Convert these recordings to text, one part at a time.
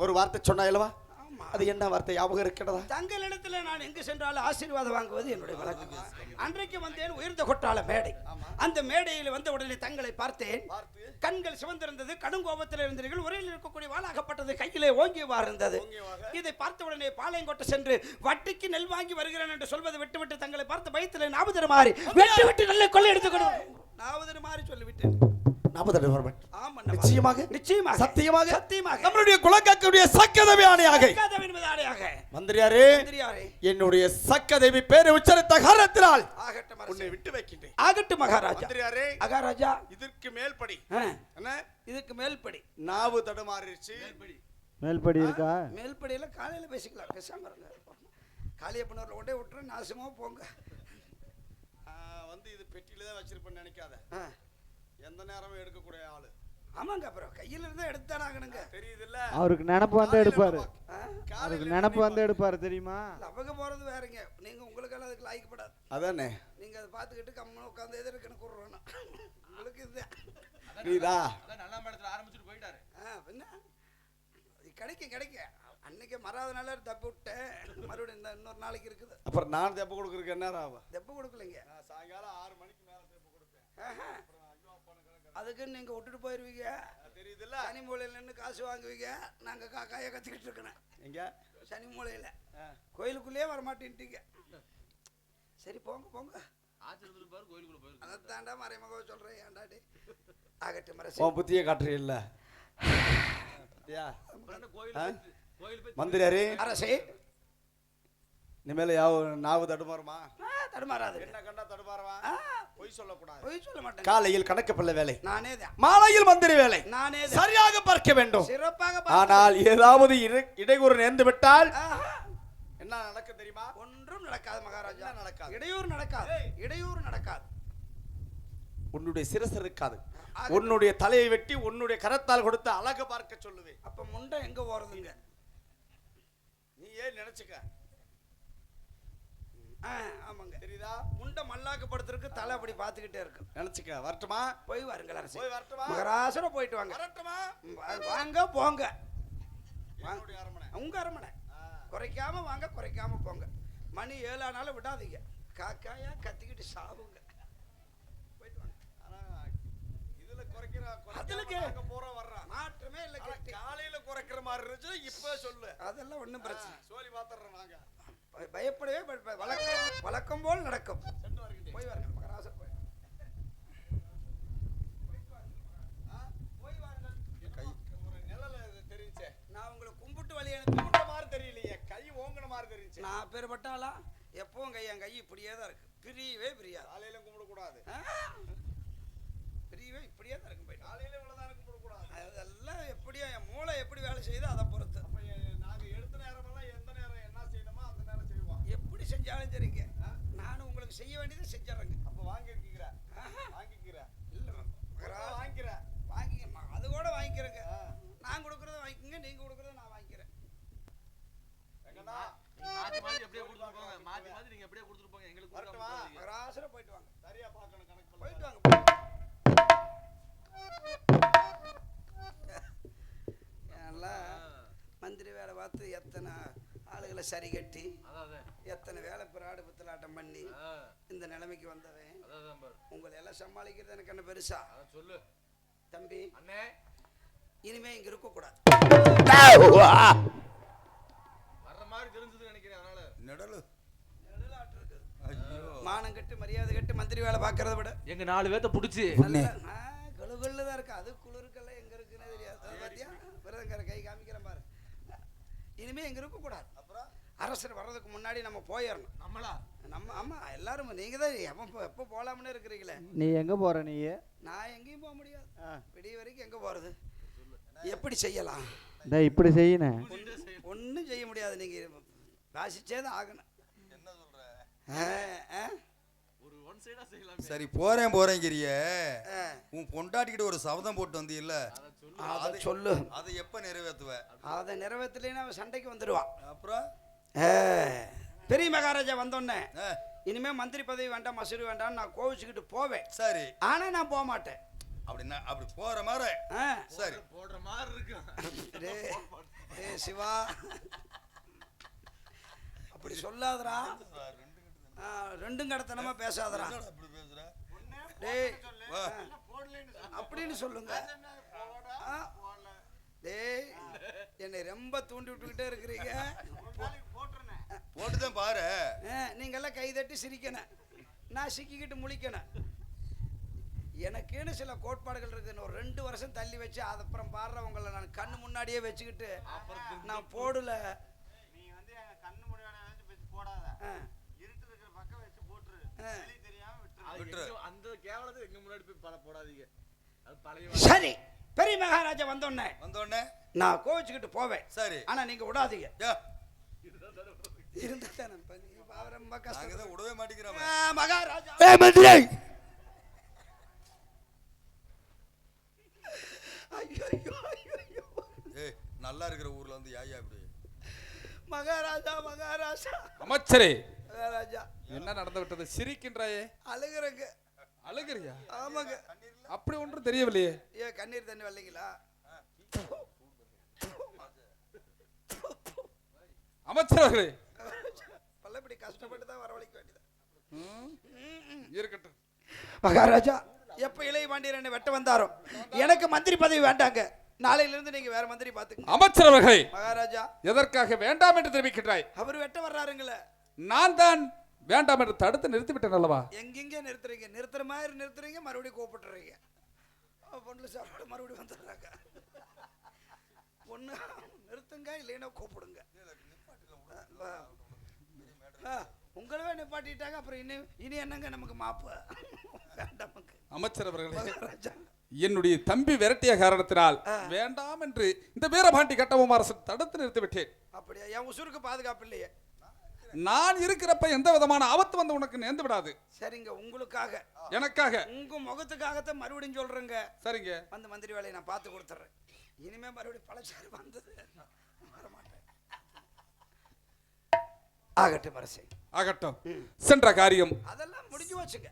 ஒரு வார்த்தை சொன்னா இல்லவா ஆமா. அது என்ன வார்த்தை? ஞாபகம் இருக்கிறதா? தங்களிடத்துல நான் எங்கு சென்றாலும் ஆசீர்வாதம் வாங்குவது என்னுடைய வழக்கம். அன்றைக்கு வந்தேன் உயர்ந்த கொட்டாள மேடை. அந்த மேடையில் வந்த உடனே தங்களை பார்த்தேன். கண்கள் சிவந்திருந்தது. கடும் கோபத்தில் இருந்தீர்கள். உரையில் இருக்கக்கூடிய வாளாகப்பட்டது கையிலே ஓங்கியவாறு இருந்தது. இதை பார்த்த உடனே பாளையங்கோட்டை சென்று வட்டிக்கு நெல் வாங்கி வருகிறேன் என்று சொல்வதை விட்டுவிட்டு தங்களை பார்த்த பயத்தில் நாபதர் மாறி வெட்டு விட்டு நல்ல கொள்ளை எடுத்துக்கணும் நாபதர் மாறி சொல்லிவிட்டேன். நாற்பது வருவன் ஆமா நிச்சயமாக. நிச்சயமாக. சத்தியமாக. சத்தியமாக. நம்மளுடைய குலக்காக்கக்கூடிய சக்கதவி ஆணையாக. மந்திரியாரே என்னுடைய சக்கதேவி பேரை உச்சரித்த காரணத்தினால் உன்னை. விட்டு வைக்கின்றேன். ஆகட்டும் மகாராஜா. மந்திரியாரே மகாராஜா. இதற்கு மேல்படி. ஆ, என்ன? இதுக்கு மேல்படி. நாவு தடுமாறிடுச்சு. மேல்படி. இருக்கா? மேல்படியில காலையில பேசிக்கலாம். பேசாம இருங்க. காளியப்பனூர்ல கொண்டே விட்டுறேன் நாசமா போங்க. வந்து இது பெட்டியில தான் வச்சிருப்பேன்னு நினைக்காத. எந்த நேரமும் எடுக்கக்கூடிய ஆளு. ஆமாங்க அப்புறம் கையில இருந்தா எடுத்தானே ஆகணுங்க தெரியுது இல்ல அவருக்கு நினப்பு வந்து எடுப்பாரு. அவருக்கு நினப்பு வந்து எடுப்பாரு தெரியுமா? அவங்க போறது வேறங்க. நீங்க உங்களுக்கெல்லாம் அதுக்கு லாய்க்கப்படாது அதானே? நீங்க அதை பார்த்துக்கிட்டு கம்மனு உட்காந்து எதிர்க்கு எனக்கு கூடுறோம் உங்களுக்கு இதுதான் புரியுதா? நல்லா இடத்துல ஆரம்பிச்சுட்டு போயிட்டாரு. இது கிடைக்கும் கிடைக்கும் அன்னைக்கு மறாத நாள தப்பு விட்டேன். மறுபடியும் இந்த இன்னொரு நாளைக்கு இருக்குது. அப்புறம் நான் தெப்ப கொடுக்குறதுக்கு என்ன ஆகும்? தெப்பு கொடுக்கலைங்க. சாயங்காலம் ஆறு மணிக்கு மேல தெப்ப கொடுப்பேன். ஆஹா. அதுக்கு நீங்க விட்டுட்டு போயிருவீங்க. தெரியுது இல்ல சனி மூலையில நின்று காசு வாங்குவீங்க. நாங்க காக்காய கத்திக்கிட்டு இருக்கணும் எங்க? சனி மூலையில. கோயிலுக்குள்ளேயே வரமாட்டேன்ட்டீங்க. சரி போங்க போங்க. ஆச்சு இருந்துட்டு பாரு கோயிலுக்குள்ள போயிருக்கு அதைத்தாண்டா மறைமுக சொல்றேன் ஏன்டாடி ஆகட்டும் மரசி உன் புத்திய காட்டுறீ இல்ல. பாத்தியா? அப்புறம் என்ன கோயில் ஆ? போய்- கோயில் போய் மந்திரியாரே அரசே இனிமேல யாவ நாவு தடுமாறுமா? தடுமாறாது. என்ன கண்டா தடுமாறுவா? ஆ, பொய் சொல்லக்கூடாது. பொய் சொல்ல மாட்டேன். காலையில் கணக்கு பிள்ளை வேலை. நானே மாலையில் மந்திரி வேலை. நானே சரியாக பார்க்க வேண்டும். சிறப்பாக ஆனால் ஏதாவது இடையூறு நேர்ந்து விட்டால். என்ன நடக்கும் தெரியுமா? ஒன்றும் நடக்காது மகாராஜா. நடக்காது? இடையூறு நடக்காது. இடையூறு நடக்காது. உன்னுடைய சிரசு இருக்காது. உன்னுடைய தலையை வெட்டி உன்னுடைய கரத்தால் கொடுத்து அழகு பார்க்க சொல்லுவேன். அப்ப முண்டை எங்க போறதுங்க நீ ஏன் நினைச்சுக்க? ஆமாங்க. தெரியுதா? முண்டை மல்லாக்கப்படுத்துறதுக்கு தலை அப்படி பார்த்துக்கிட்டே இருக்கு. நினைச்சுக்க வரட்டுமா? போய் வாருங்கள் அரசே. போய் வரட்டுமா? மகராசனம் போயிட்டு வாங்க. வரட்டுமா? வாங்க போங்க. உங்க அரமனை. குறைக்காம வாங்க குறைக்காம போங்க. மணி ஏழு ஆனாலும் விடாதீங்க. காக்காயா கத்திக்கிட்டு சாவுங்க. போயிட்டு வாங்க. இதுல குறைக்கிற அதுல போறோம் வர்றோம். மாற்றமே இல்லை காலையில குறைக்கிற மாதிரி இருந்துச்சு இப்ப சொல்லு. அதெல்லாம் ஒண்ணும் பிரச்சனை பாத்துறோம் நாங்க பய- பயப்படவே பயப்பட- வழக்கம் வழக்கம் போல் நடக்கும். போய் வாருங்கள் மகராசன் போய். போய் நான் உங்களை கும்பிட்டு வழி கும்பிட்ட மாதிரி தெரியலையே. கை ஓங்குன மாதிரி தெரியுச்சு நான் பேர்பட்டாலா எப்பவும் கை என் கை இப்படியே தான் இருக்கு. பிரியவே பிரியாது. காலையில கும்பிட கூடாது ஆ? பிரியவே இப்படியே தான் இருக்கும் போயிட்டு. காலையில இவ்வளவுதான் கும்பிட கூடாது அதெல்லாம் எப்படியோ என் மூளை எப்படி வேலை செய்யுதோ அதை பொறுத்து அப்ப எ- நாங்க எடுத்த நேரமெல்லாம் எந்த நேரம் என்ன செய்யணுமோ அந்த நேரம் செய்வோம் எப்படி செஞ்சாலும் சரிங்க நானும் உங்களுக்கு செய்ய வேண்டியதை செஞ்சிடறேங்க. அப்ப வாங்கிருக்கீங்க ஆஹா. வாங்கிக்கிற? இல்லை மகரா வாங்கிக்கிற? வாங்கிக்க ம- அது கூட வாங்கிக்கிறேங்க. நான் கொடுக்குறத வாங்கிக்கோங்க நீங்கள் கொடுக்குறத நான் வாங்கிக்கிறேன். மாத்தி மாத்தி அப்படியே கொடுத்துட்டு போங்க. மாத்தி மாத்தி நீங்க அப்படியே கொடுத்துட்டு போங்க. எங்களுக்கு போயிட்டு வாங்க. சரியா பார்க்கணும் கணக்கு போயிட்டு வாங்க மந்திரி வேலை பார்த்து எத்தனை ஆளுகளை சரி கட்டி. எத்தனை வேலை பிராடு பித்தலாட்டம் பண்ணி இந்த நிலைமைக்கு வந்தவன். உங்களை எல்லாம் சமாளிக்கிறது எனக்கு என்ன பெருசா? சொல்லு. தம்பி அண்ணே. இனிமே இங்க இருக்கக்கூடாது. வர்ற மாதிரி தெரிஞ்சதுன்னு நினைக்கிறேன் அதனால. நெடலு. மானம் கட்டு மரியாதை கட்டு மந்திரி வேலை பார்க்கறத விட. எங்க நாலு பேத்த புடிச்சு. குளுன்னு தான் இருக்கு. அது குளிருக்கெல்லாம் எங்க இருக்குன்னு தெரியாது. விரதங்கர கை காமிக்கிறேன் பாரு. இனிமே எங்க இருக்க கூடாது அரசர் வர்றதுக்கு முன்னாடி நம்ம போயிடணும் நம்மளா? நம்ம ஆமா எல்லாரும் நீங்க தான் எப்போ எப்போ போலாம்னு இருக்கிறீங்களே? நீ எங்க போற நீ? நான் எங்கேயும் போக முடியாது. விடிய வரைக்கும் எங்க போறது? எப்படி செய்யலாம்? இந்த இப்படி செய்யணும் ஒன்றும் செய்ய முடியாது. நீங்க வாசிச்சே தான் ஆகணும். என்ன சொல்ற? ஆ, ஆ, ஒரு ஒன் சைடா செய்யலாம். சரி போறேன் போறேங்கிறிய. ஆ. உன் பொண்டாட்டிக்கிட்ட ஒரு சபதம் போட்டு சொல்லு. அதை சொல்லு. அதை எப்ப நிறைவேத்துவ அதை நிறைவேற்றலைன்னா அவன் சண்டைக்கு வந்துடுவான். அப்புறம்? பெரிய மகாராஜா வந்தோடனே ஆ, இனிமே மந்திரி பதவி வேண்டாம் மசூரி வேண்டாம் நான் கோவிச்சுக்கிட்டு போவேன். சரி. ஆனா நான் போக மாட்டேன். அப்படின்னா அப்படி போற மாதிரி. ஆ. சரி. போடுற மாதிரி இருக்கும். சிவா. அப்படி சொல்லாதடா. ஆ, ரெண்டும் கடத்தனமா பேசாதடா. அப்படி பேசுற? டேய் வா. அப்படின்னு சொல்லுங்க. டேய் என்னை ரொம்ப தூண்டி விட்டுக்கிட்டே இருக்கிறீங்க. போட்டுதான் பாரு. ஆ, நீங்கெல்லாம் கைதட்டி சிரிக்கணும். நான் சிக்கிக்கிட்டு முழிக்கணும். எனக்குன்னு சில கோட்பாடுகள் இருக்கு. ஒரு ரெண்டு வருஷம் தள்ளி வச்சு அது அப்புறம் பாடுறவங்கள நான் கண்ணு முன்னாடியே வச்சுக்கிட்டு நான் போடல. நீ வந்து கண்ணு முடிவான வச்சு போடாத. இருட்டு இருக்கிற பக்கம் வச்சு போட்டுரு. தெரியாம விட்டுரு. அந்த கேவலத்தை எங்க முன்னாடி போய் பட போடாதீங்க. அது பழைய சரி. பெரிய மகாராஜா வந்தோடனே வந்தோடனே? நான் கோவிச்சுக்கிட்டு போவேன். சரி. ஆனா நீங்க விடாதீங்க. இருந்தா ரொம்ப கஷ்டம் விடவே மாட்டேங்கிறோம். மகாராஜா. ஐயோ ஐயோ ஐயோ, ஐயோ. ஏய் நல்லா இருக்கிற ஊர்ல வந்து யாயா இப்படி? மகாராஜா மகாராஜா. அமைச்சரே! மகாராஜா. என்ன நடந்து விட்டது சிரிக்கின்றாயே. அழுகுறங்க அழுகிறியா? ஆமாங்க. அப்படி ஒன்றும் தெரியவில்லையே. ஏ கண்ணீர் தண்ணி வரலைங்களா? அமைச்சர் அவர்களே பல்லப்படி கஷ்டப்பட்டு தான் வரவழைக்க வேண்டியது. இருக்கட்டும். மகாராஜா எப்ப இளைய பாண்டியர் என்னை வெட்ட வந்தாரோ? எனக்கு மந்திரி பதவி வேண்டாங்க. நாளையில இருந்து நீங்க வேற மந்திரி பாத்துங்க அமைச்சர் அவர்களே மகாராஜா. எதற்காக வேண்டாம் என்று தெரிவிக்கின்றாய்? அவர் வெட்ட வர்றாருங்களே. நான் தான் வேண்டாம் என்று தடுத்து நிறுத்திவிட்டேன் அல்லவா? எங்கெங்க நிறுத்துறீங்க? நிறுத்துற மாதிரி நிறுத்துறீங்க மறுபடியும் கூப்பிட்டுறீங்க பொண்ணு சாப்பாடு மறுபடியும் வந்துடுறாங்க. பொண்ணு நிறுத்துங்க இல்லைன்னா கூப்பிடுங்க உங்களவே நிப்பாட்டிட்டாங்க அப்புறம் இனி இனி என்னங்க நமக்கு மாப்பு? வேண்டாமுங்க அமைச்சர் அவர்களே என்னுடைய தம்பி விரட்டிய காரணத்தினால் வேண்டாம் என்று இந்த வீரபாண்டி கட்டபொம்ம அரசன் தடுத்து நிறுத்திவிட்டேன். அப்படியா? என் உசுருக்கு பாதுகாப்பு இல்லையே. நான் இருக்கிறப்ப எந்த விதமான ஆபத்து வந்து உனக்கு நேர்ந்து விடாது. சரிங்க உங்களுக்காக. எனக்காக. உங்க முகத்துக்காகத்தான் மறுபடியும் சொல்றேங்க. சரிங்க. வந்து மந்திரி வேலையை நான் பார்த்து கொடுத்துட்றேன். இனிமே மறுபடியும் பழச்சாறு வந்தது. வரமாட்டேன். ஆகட்டும் அரசே. ஆகட்டும். சென்ற காரியம். அதெல்லாம் முடிஞ்சு வச்சுங்க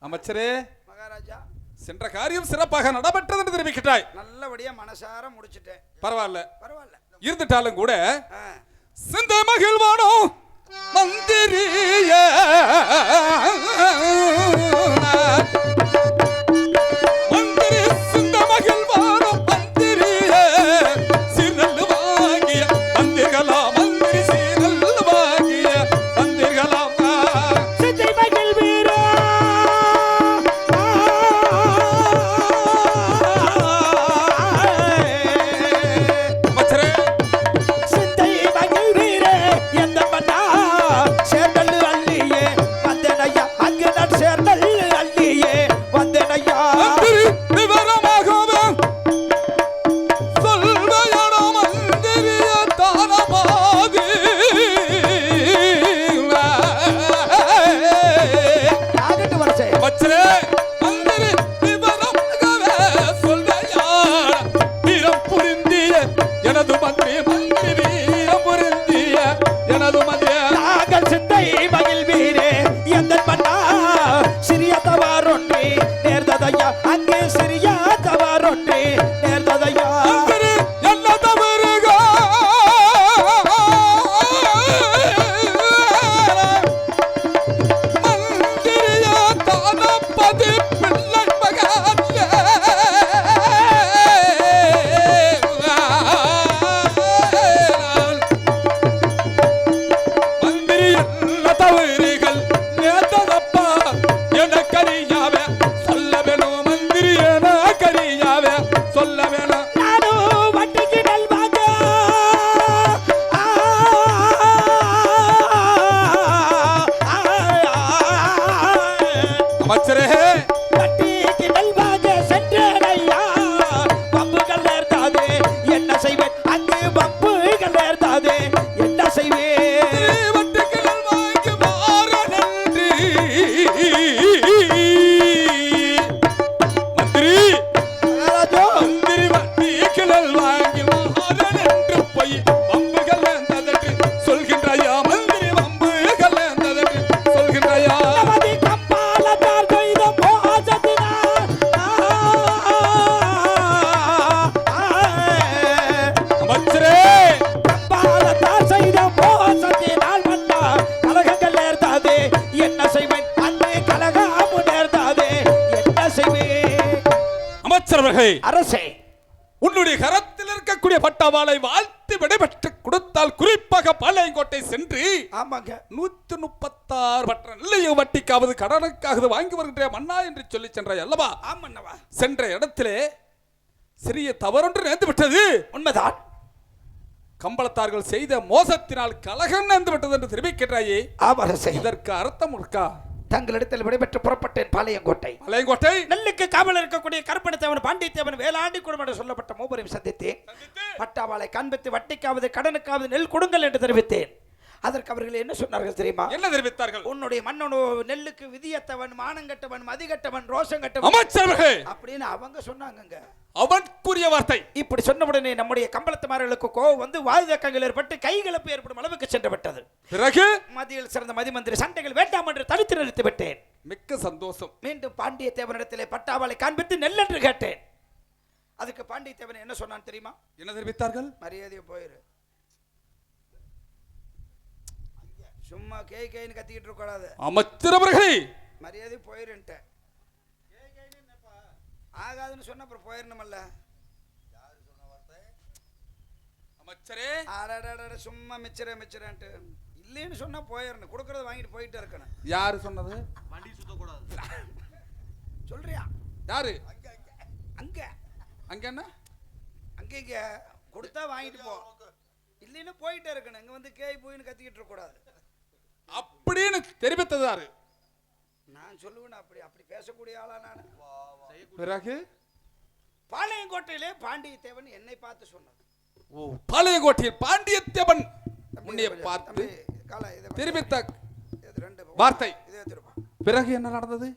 அமைச்சரே. மகாராஜா. சென்ற காரியம் சிறப்பாக நடைபெற்றது என்று தெரிவிக்கின்றாய் நல்லபடியா மனசார முடிச்சிட்டேன். பரவாயில்ல. பரவாயில்ல. இருந்துட்டாலும் கூட சிந்த மகிழ்வானோ? மந்திரிய. தவறொன்றே அமைச்சரவர்களே அரசே உன்னுடைய கரத்தில் இருக்கக்கூடிய பட்டாவாளை வாழ்த்து விடைபெற்று கொடுத்தால் குறிப்பாக பாளையங்கோட்டை சென்று ஆமாங்க. நூத்தி முப்பத்தாறு பற்ற நெல்லையை வட்டிக்காவது கடனுக்காவது வாங்கி வருகின்ற மன்னா என்று சொல்லி சென்றாய் அல்லவா? ஆமண்ணவா. சென்ற இடத்திலே சிறிய தவறொன்று நேர்ந்து விட்டது உண்மைதான். கம்பளத்தார்கள் செய்த மோசத்தினால் கலகம் நேர்ந்து விட்டது என்று தெரிவிக்கின்றாயே. ஆம் அரசே. இதற்கு அர்த்தம் இருக்கா தங்களிடத்தில் விடைபெற்று புறப்பட்டேன் பாளையங்கோட்டை. பாளையங்கோட்டை? நெல்லுக்கு காவல் இருக்கக்கூடிய கருப்பணத்தேவன் பாண்டித்தேவன் வேளாண்டி குடும்பம் என்று சொல்லப்பட்ட மூவரையும் சந்தித்தேன். பட்டாவாளை காண்பித்து வட்டிக்காவது கடனுக்காவது நெல் கொடுங்கள் என்று தெரிவித்தேன். அதற்கு அவர்கள் என்ன சொன்னார்கள் தெரியுமா? என்ன தெரிவித்தார்கள்? உன்னுடைய மன்னனோ நெல்லுக்கு விதியத்தவன் மானங்கட்டவன் மதிகட்டவன் ரோஷங்கட்டவன். அப்படின்னு அவங்க சொன்னாங்கங்க. அவனுக்குரிய வார்த்தை. இப்படி சொன்னவுடனே நம்முடைய கம்பளத்துமார்களுக்கு கோவம் வந்து வாயுதக்கங்கள் ஏற்பட்டு கைகலப்பு ஏற்படும் அளவுக்கு சென்று விட்டது. பிறகு? மதியில் சிறந்த மதிமந்திரி சண்டைகள் வேண்டாம் என்று தடுத்து நிறுத்தி விட்டேன். மிக்க சந்தோஷம். மீண்டும் பாண்டிய தேவனிடத்திலே பட்டாவாளை காண்பித்து நெல் என்று கேட்டேன். அதுக்கு பாண்டிய தேவன் என்ன சொன்னான் தெரியுமா? என்ன தெரிவித்தார்கள்? மரியாதையை போயிரு. சும்மா கே கேன்னு கத்திக்கிட்டு இருக்க கூடாது அமைச்சரவர்களே மரியாதை போயிருன்ட்டேன் ஆகாதுன்னு சொன்ன அப்புறம் போயிடணுமல்ல அமைச்சரே. அடடடட சும்மா மிச்சரே மிச்சரேன்ட்டு. இல்லைன்னு சொன்னா போயிடணும் கொடுக்கறத வாங்கிட்டு போயிட்டே இருக்கணும். யாரு சொன்னது? வண்டி சுத்தக்கூடாது. சொல்றியா? யாரு? அங்க அங்க. என்ன? அங்க இங்க. கொடுத்தா வாங்கிட்டு போ. இல்லைன்னு போயிட்டே இருக்கணும். இங்க வந்து கேய் போயின்னு கத்திக்கிட்டு இருக்க கூடாது அப்படின்னு தெரிவித்தது யாரு? நான் சொல்லுவேன் அப்படி அப்படி பேசக்கூடிய ஆளா நான். பிறகு? பாளையங்கோட்டையிலே பாண்டியத்தேவன் என்னை பார்த்து சொன்னார் ஓ பாளையங்கோட்டையில் பாண்டியத்தேவன் கொஞ்சம், பார்த்து ரெண்டு வார்த்தை. பிறகு என்ன நடந்தது?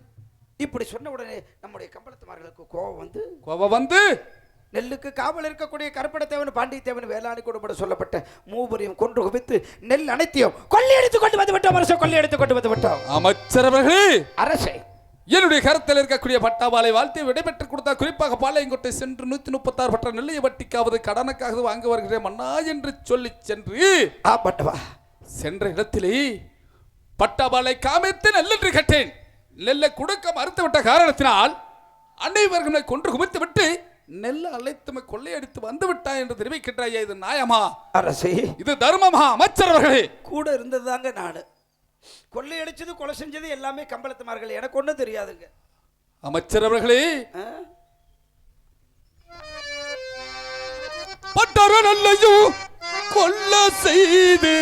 இப்படி சொன்ன உடனே நம்முடைய கம்பளத்துமார்களுக்கு கோபம் வந்து கோவம் வந்து நெல்லுக்கு காவல் இருக்கக்கூடிய கருப்படத்தேவன் பாண்டியத்தேவன் வேளாண் குடும்பம் சொல்லப்பட்ட மூவரையும் கொன்று குவித்து நெல் அனைத்தையும் கொள்ளையடித்து கொண்டு வந்து விட்டோம். அரசு கொள்ளையடித்து கொண்டு வந்து விட்டோம். அமைச்சரவர்களே! அரசே! என்னுடைய கருத்தில் இருக்கக்கூடிய பட்டாவாலை வாழ்த்து விடைபெற்று கொடுத்தால் குறிப்பாக பாளையங்கோட்டை சென்று நூத்தி முப்பத்தாறு பட்ட நெல்லையை வட்டிக்காவது கடனுக்காவது வாங்க வருகிறேன் மன்னா என்று சொல்லி சென்று ஆ பட்டவா. சென்ற இடத்திலே பட்டாபாலை காமித்து நெல்லென்று கட்டேன். நெல்லை கொடுக்க மறுத்துவிட்ட காரணத்தினால் அனைவர்களை கொன்று குவித்து விட்டு நெல்லை அழைத்துமை கொள்ளையடித்து வந்து விட்டாய் என்று தெரிவிக்கின்றாயே இது நியாயமா? அரசே. இது தர்மமா அமைச்சரவர்களே கூட இருந்தது தாங்க நாடு கொள்ளையடிச்சது கொலை செஞ்சது எல்லாமே கம்பளத்துமார்கள். எனக்கு ஒன்றும் தெரியாதுங்க. அமைச்சரவர்களே ஆ? பட்டர நல்லையும் கொல்ல செய்து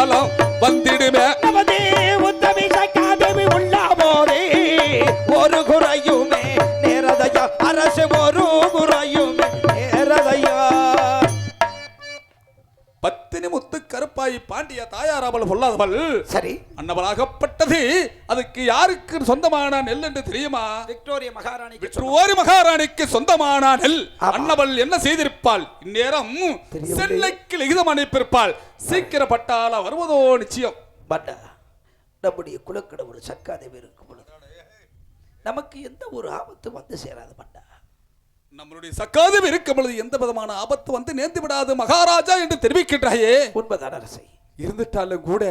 சிக்கிரப்பட்டாலும் வந்திடுமே. நமது உத்தமி சக்காதேவி உள்ள போதே ஒரு குறையுமே நேரதையா? அரசு ஒரு குறையுமே நேரதையா? பத்தினி முத்து கருப்பாய் பாண்டிய தாயார் அவள் பொல்லாதவள். சரி. அன்னவளாகப்பட்டது அதுக்கு யாருக்கு சொந்தமான நெல் என்று தெரியுமா? விக்டோரிய மகாராணிக்கு விற்றுவோரி மகாராணிக்கு சொந்தமான நெல். அன்னவள் என்ன செய்திருப்பாள்? இந்நேரம். சென்னைக்கு லிகிதம் அனுப்பியிருப்பாள். சீக்கிரப்பட்டால வருவதோ நிச்சயம். பட்டா நம்முடைய குலக்கடவுள் சக்காதேவி இருக்கும் பொழுது. நமக்கு எந்த ஒரு ஆபத்து வந்து சேராது பட்டா நம்மளுடைய சக்காதம் இருக்கும் பொழுது எந்த விதமான ஆபத்து வந்து நேர்ந்து விடாது மகாராஜா என்று தெரிவிக்கின்றாயே. உண்மைதான் அரசை. இருந்துட்டாலும் கூட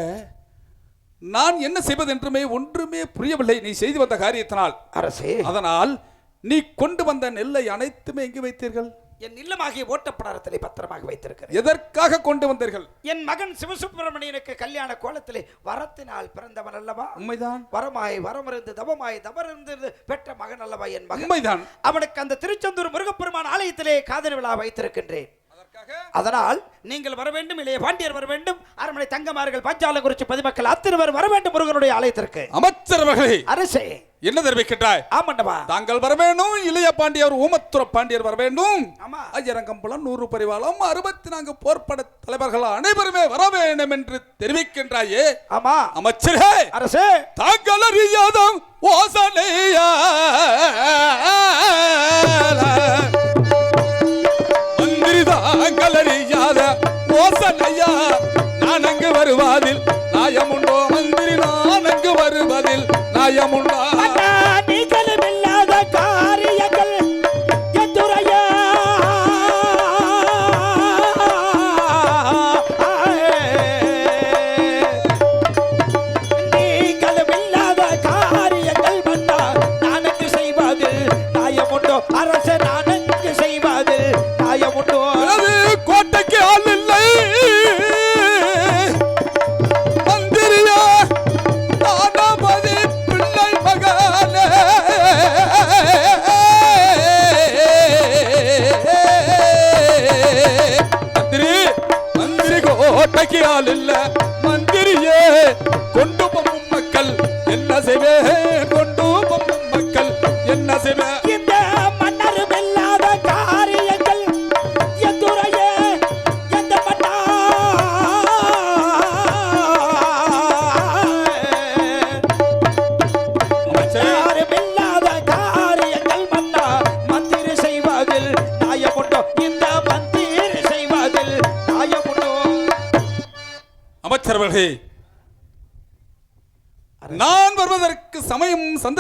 நான் என்ன செய்வதென்றுமே ஒன்றுமே புரியவில்லை. நீ செய்து வந்த காரியத்தினால். அரசே. அதனால் நீ கொண்டு வந்த நெல்லை அனைத்துமே எங்கு வைத்தீர்கள்? என் இல்லமாகிய ஓட்டப்படாரத்திலே பத்திரமாக வைத்திருக்கிறேன். எதற்காக கொண்டு வந்தீர்கள்? என் மகன் சிவசுப்பிரமணியனுக்கு கல்யாண கோலத்திலே வரத்தினால் பிறந்தவன் அல்லவா? உண்மைதான். வரமாய் வரமிருந்து தவமாய் தவறிருந்து பெற்ற மகன் அல்லவா என் மகன்? உண்மைதான். அவனுக்கு அந்த திருச்செந்தூர் முருகப்பெருமான் ஆலயத்திலே காதல் விழா வைத்திருக்கின்றேன். அதனால் நீங்கள் வர வேண்டும் இளைய பாண்டியர் வர வேண்டும் அரண்மனை தங்கமார்கள் பாஞ்சாலங்குறிச்சி பதிமக்கள் அத்திருவர் வர வேண்டும் முருகனுடைய ஆலயத்திற்கு. அமைச்சர் அவர்களே அரசே. என்ன தெரிவிக்கின்றாய்? ஆமண்டவா. தாங்கள் வர வேண்டும் இளைய பாண்டியர் ஊமத்துற பாண்டியர் வர வேண்டும். ஐயரங்கம்பலம் நூறு பரிவாளம் அறுபத்தி நான்கு போர்ப்பட தலைவர்கள் அனைவருமே வர வேண்டும் என்று தெரிவிக்கின்றாயே. ஆமா. அமைச்சரே அரசே. தாங்கள் அறியாதம் ஓசனையா கலறியாத தாங்கள் ஓசனையா நான் அங்கு வருவாதில் நாயமுண்டோ மந்திரி நான் அங்கு வருவதில் நாயமுண்டா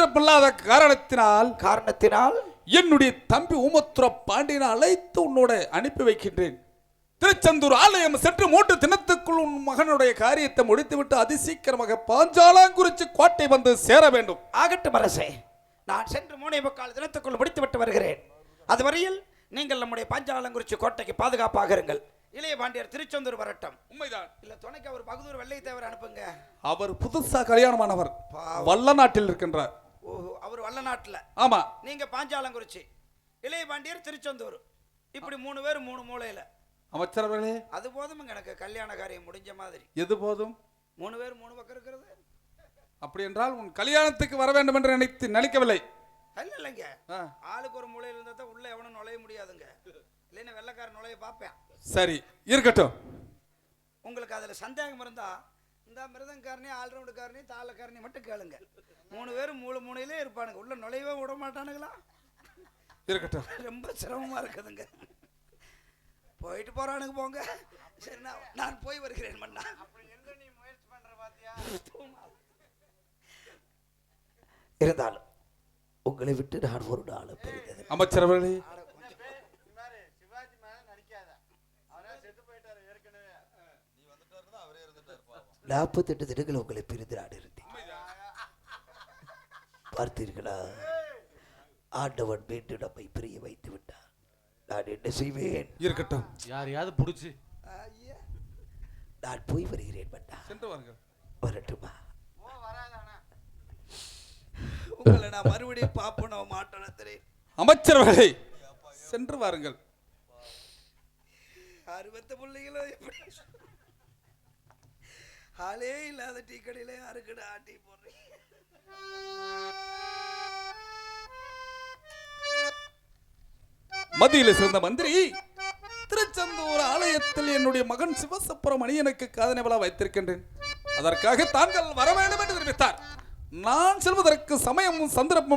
சந்தர்ப்பமில்லாத காரணத்தினால் காரணத்தினால் என்னுடைய தம்பி ஊமத்துர பாண்டியனை அழைத்து உன்னோட அனுப்பி வைக்கின்றேன். திருச்செந்தூர் ஆலயம் சென்று மூன்று தினத்துக்குள் உன் மகனுடைய காரியத்தை முடித்துவிட்டு அதிசீக்கிரமாக பாஞ்சாலாங்குறிச்சி கோட்டை வந்து சேர வேண்டும். ஆகட்டும் அரசே நான் சென்று மூணே முக்கால் தினத்துக்குள் முடித்துவிட்டு வருகிறேன். அதுவரையில் நீங்கள் நம்முடைய பாஞ்சாலங்குறிச்சி கோட்டைக்கு பாதுகாப்பாக இருங்கள். இளைய பாண்டியர் திருச்செந்தூர் வரட்டும். உண்மைதான். இல்ல துணைக்கு அவர் பகதூர் வெள்ளை தேவர் அனுப்புங்க. அவர் புதுசா கல்யாணமானவர். வல்ல நாட்டில் இருக்கின்றார். ஓ அவர் வல்லநாட்டுல ஆமா. நீங்க பாஞ்சாலங்குறிச்சி இளைய பாண்டியர் திருச்செந்தூர். இப்படி மூணு பேர் மூணு மூலையில. அமைச்சரவர்களே. அது போதும் எனக்கு கல்யாண காரியம் முடிஞ்ச மாதிரி. எது போதும்? மூணு பேர் மூணு பக்கம் இருக்கிறது. அப்படி என்றால் உன் கல்யாணத்துக்கு வர வேண்டும் என்று நினைத்து நினைக்கவில்லை இல்ல இல்லைங்க. ஆளுக்கு ஒரு மூலையில இருந்தா தான் உள்ள எவனும் நுழைய முடியாதுங்க. இல்லைன்னா வெள்ளக்காரன் நுழைய பார்ப்பேன். சரி இருக்கட்டும். உங்களுக்கு அதுல சந்தேகம் இருந்தா இந்த மிருதங்காரனே ஆல்ரவுண்டுக்காரனே தாளக்காரனே மட்டும் கேளுங்க. மூணு பேரும் மூணு மூணையிலே இருப்பானுங்க. உள்ள நுழையவே விட மாட்டானுங்களா? இருக்கட்டும். ரொம்ப சிரமமா இருக்குதுங்க. போயிட்டு போறானுங்க போங்க. சரி நான் நான் போய் வருகிறேன் பாத்தியா இருந்தாலும் உங்களை விட்டு நான் ஒரு நாள் பெரியது அமைச்சர் அவர்களே சிவாரி சிவாஜி மேல நடிக்காத அவரே செத்து போயிட்டாரு ஏற்கனவே நீ வந்துட்டாருன்னா அவரே இருந்துட்டாரு பாவம் நாற்பத்தெட்டு தினங்கள் உங்களை பிரிந்து நான் இருந்தேன். பார்த்தீர்களா? ஆண்டவன் மீண்டும் நம்மை பிரிய வைத்து விட்டார். நான் என்ன செய்வேன்? இருக்கட்டும். யாரையாவது புடிச்சு. நான் போய் வருகிறேன் வாருங்கள். வரட்டுமா? உங்களை நான் மறுபடியும் பார்ப்பனோ மாட்டோம் தெரியும். அமைச்சர் அவர்களே சென்று வாருங்கள். அறுபத்த பிள்ளைகளும் எப்படி? ஆளே இல்லாத டீ கடையில யாருக்குடா டீ போடுறீங்க? மத்தியில் சேர்ந்த மந்திரி திருச்செந்தூர் ஆலயத்தில் என்னுடைய மகன் சிவசுப்பிரமணியனுக்கு காதனை விழா வைத்திருக்கின்றேன். அதற்காக தாங்கள் வர வேண்டும் என்று தெரிவித்தார் நான் செல்வதற்கு சமயமும் சந்தர்ப்பம்